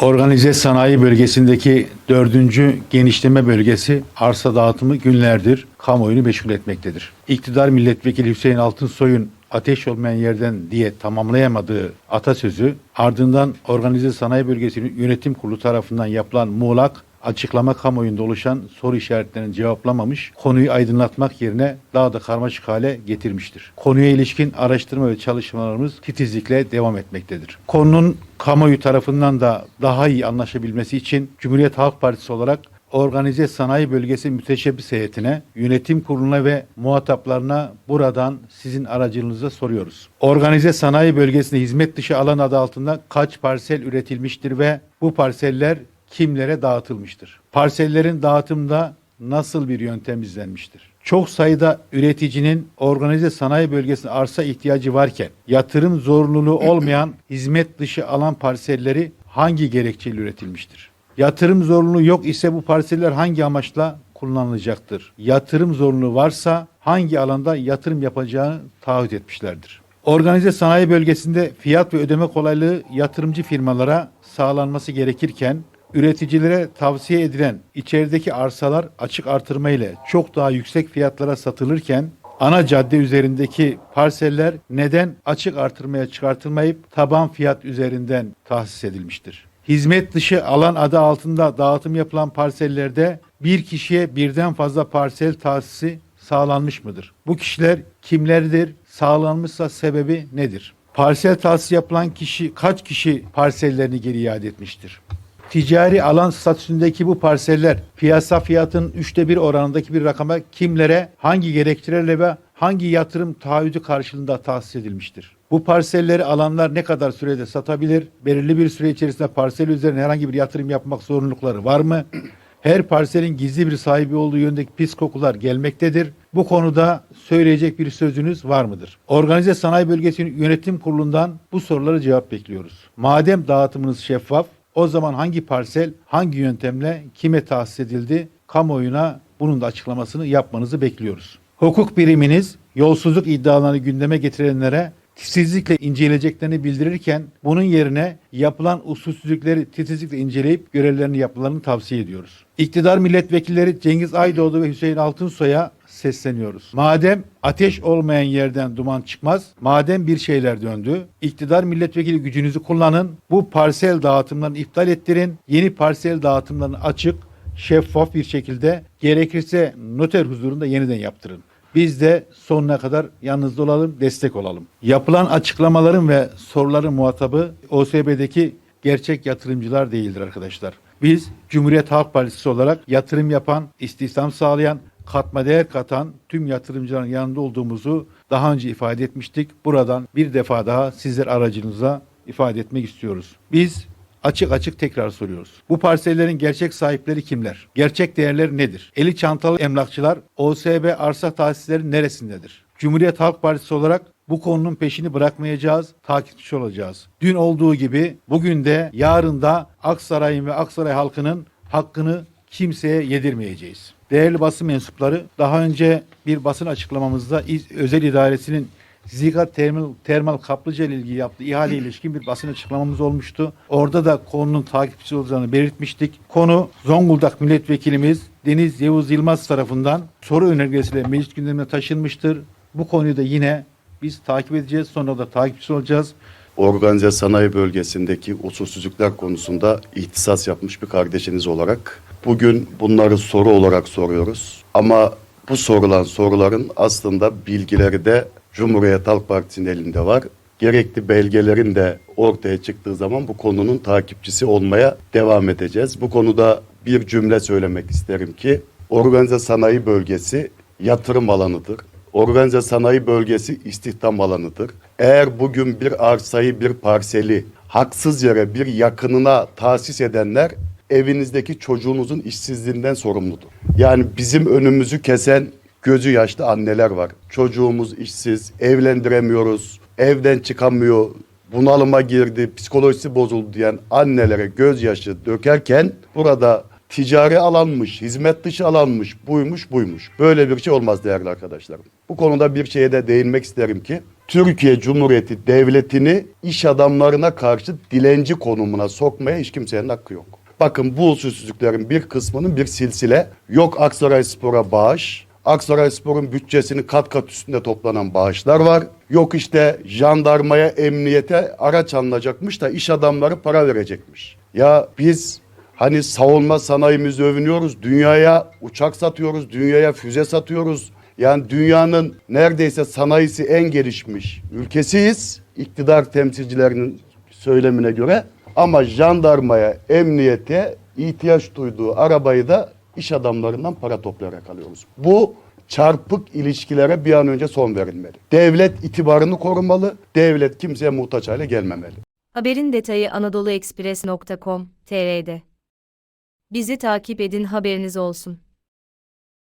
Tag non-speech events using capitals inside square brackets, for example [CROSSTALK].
Organize sanayi bölgesindeki dördüncü genişleme bölgesi arsa dağıtımı günlerdir kamuoyunu meşgul etmektedir. İktidar milletvekili Hüseyin Altınsoy'un ateş olmayan yerden diye tamamlayamadığı atasözü ardından organize sanayi bölgesinin yönetim kurulu tarafından yapılan muğlak açıklama kamuoyunda oluşan soru işaretlerini cevaplamamış, konuyu aydınlatmak yerine daha da karmaşık hale getirmiştir. Konuya ilişkin araştırma ve çalışmalarımız titizlikle devam etmektedir. Konunun kamuoyu tarafından da daha iyi anlaşabilmesi için Cumhuriyet Halk Partisi olarak Organize Sanayi Bölgesi Müteşebbis Heyetine, yönetim kuruluna ve muhataplarına buradan sizin aracılığınızla soruyoruz. Organize Sanayi Bölgesi'nde hizmet dışı alan adı altında kaç parsel üretilmiştir ve bu parseller kimlere dağıtılmıştır? Parsellerin dağıtımda nasıl bir yöntem izlenmiştir? Çok sayıda üreticinin organize sanayi bölgesine arsa ihtiyacı varken yatırım zorunluluğu olmayan [CLEARS THROAT] hizmet dışı alan parselleri hangi gerekçeyle üretilmiştir? Yatırım zorunluluğu yok ise bu parseller hangi amaçla kullanılacaktır? Yatırım zorunluluğu varsa hangi alanda yatırım yapacağını taahhüt etmişlerdir? Organize sanayi bölgesinde fiyat ve ödeme kolaylığı yatırımcı firmalara sağlanması gerekirken üreticilere tavsiye edilen içerideki arsalar açık artırma ile çok daha yüksek fiyatlara satılırken ana cadde üzerindeki parseller neden açık artırmaya çıkartılmayıp taban fiyat üzerinden tahsis edilmiştir? Hizmet dışı alan adı altında dağıtım yapılan parsellerde bir kişiye birden fazla parsel tahsisi sağlanmış mıdır? Bu kişiler kimlerdir? Sağlanmışsa sebebi nedir? Parsel tahsis yapılan kişi kaç kişi parsellerini geri iade etmiştir? Ticari alan statüsündeki bu parseller piyasa fiyatının üçte bir oranındaki bir rakama kimlere, hangi gerekçelerle ve hangi yatırım taahhüdü karşılığında tahsis edilmiştir? Bu parselleri alanlar ne kadar sürede satabilir? Belirli bir süre içerisinde parsel üzerine herhangi bir yatırım yapmak zorunlulukları var mı? Her parselin gizli bir sahibi olduğu yönündeki pis kokular gelmektedir. Bu konuda söyleyecek bir sözünüz var mıdır? Organize Sanayi Bölgesi'nin yönetim kurulundan bu soruları cevap bekliyoruz. Madem dağıtımınız şeffaf, o zaman hangi parsel hangi yöntemle kime tahsis edildi? Kamuoyuna bunun da açıklamasını yapmanızı bekliyoruz. Hukuk biriminiz yolsuzluk iddialarını gündeme getirenlere titizlikle inceleyeceklerini bildirirken bunun yerine yapılan usulsüzlükleri titizlikle inceleyip görevlerini yapmalarını tavsiye ediyoruz. İktidar milletvekilleri Cengiz Aydoğdu ve Hüseyin Altınsoy'a sesleniyoruz. Madem ateş olmayan yerden duman çıkmaz, madem bir şeyler döndü, iktidar milletvekili gücünüzü kullanın, bu parsel dağıtımlarını iptal ettirin, yeni parsel dağıtımlarını açık, şeffaf bir şekilde gerekirse noter huzurunda yeniden yaptırın. Biz de sonuna kadar yanınızda olalım, destek olalım. Yapılan açıklamaların ve soruların muhatabı OSB'deki gerçek yatırımcılar değildir arkadaşlar. Biz Cumhuriyet Halk Partisi olarak yatırım yapan, istihdam sağlayan, katma değer katan tüm yatırımcıların yanında olduğumuzu daha önce ifade etmiştik. Buradan bir defa daha sizler aracınıza ifade etmek istiyoruz. Biz açık açık tekrar soruyoruz. Bu parsellerin gerçek sahipleri kimler? Gerçek değerleri nedir? Eli çantalı emlakçılar OSB arsa tahsisleri neresindedir? Cumhuriyet Halk Partisi olarak bu konunun peşini bırakmayacağız, takipçi olacağız. Dün olduğu gibi bugün de yarın da Aksaray'ın ve Aksaray halkının hakkını kimseye yedirmeyeceğiz. Değerli basın mensupları daha önce bir basın açıklamamızda İz- özel idaresinin Zika Termal, Termal Kaplıca ile ilgili yaptığı ihale ilişkin bir basın açıklamamız olmuştu. Orada da konunun takipçisi olacağını belirtmiştik. Konu Zonguldak Milletvekilimiz Deniz Yavuz Yılmaz tarafından soru önergesiyle meclis gündemine taşınmıştır. Bu konuyu da yine biz takip edeceğiz. Sonra da takipçisi olacağız. organize sanayi bölgesindeki usulsüzlükler konusunda ihtisas yapmış bir kardeşiniz olarak bugün bunları soru olarak soruyoruz. Ama bu sorulan soruların aslında bilgileri de Cumhuriyet Halk Partisi'nin elinde var. Gerekli belgelerin de ortaya çıktığı zaman bu konunun takipçisi olmaya devam edeceğiz. Bu konuda bir cümle söylemek isterim ki organize sanayi bölgesi yatırım alanıdır. Organize sanayi bölgesi istihdam alanıdır. Eğer bugün bir arsayı, bir parseli haksız yere bir yakınına tahsis edenler evinizdeki çocuğunuzun işsizliğinden sorumludur. Yani bizim önümüzü kesen gözü yaşlı anneler var. Çocuğumuz işsiz, evlendiremiyoruz, evden çıkamıyor, bunalıma girdi, psikolojisi bozuldu diyen annelere gözyaşı dökerken burada ticari alanmış, hizmet dışı alanmış, buymuş buymuş. Böyle bir şey olmaz değerli arkadaşlarım. Bu konuda bir şeye de değinmek isterim ki Türkiye Cumhuriyeti Devleti'ni iş adamlarına karşı dilenci konumuna sokmaya hiç kimsenin hakkı yok. Bakın bu usulsüzlüklerin bir kısmının bir silsile. Yok Aksaray Spor'a bağış. Aksaray Spor'un bütçesinin kat kat üstünde toplanan bağışlar var. Yok işte jandarmaya, emniyete araç alınacakmış da iş adamları para verecekmiş. Ya biz hani savunma sanayimizi övünüyoruz. Dünyaya uçak satıyoruz, dünyaya füze satıyoruz. Yani dünyanın neredeyse sanayisi en gelişmiş ülkesiyiz. İktidar temsilcilerinin söylemine göre. Ama jandarmaya, emniyete ihtiyaç duyduğu arabayı da iş adamlarından para toplayarak alıyoruz. Bu çarpık ilişkilere bir an önce son verilmeli. Devlet itibarını korumalı, devlet kimseye muhtaç hale gelmemeli. Haberin detayı anadoluexpress.com.tr'de. Bizi takip edin haberiniz olsun.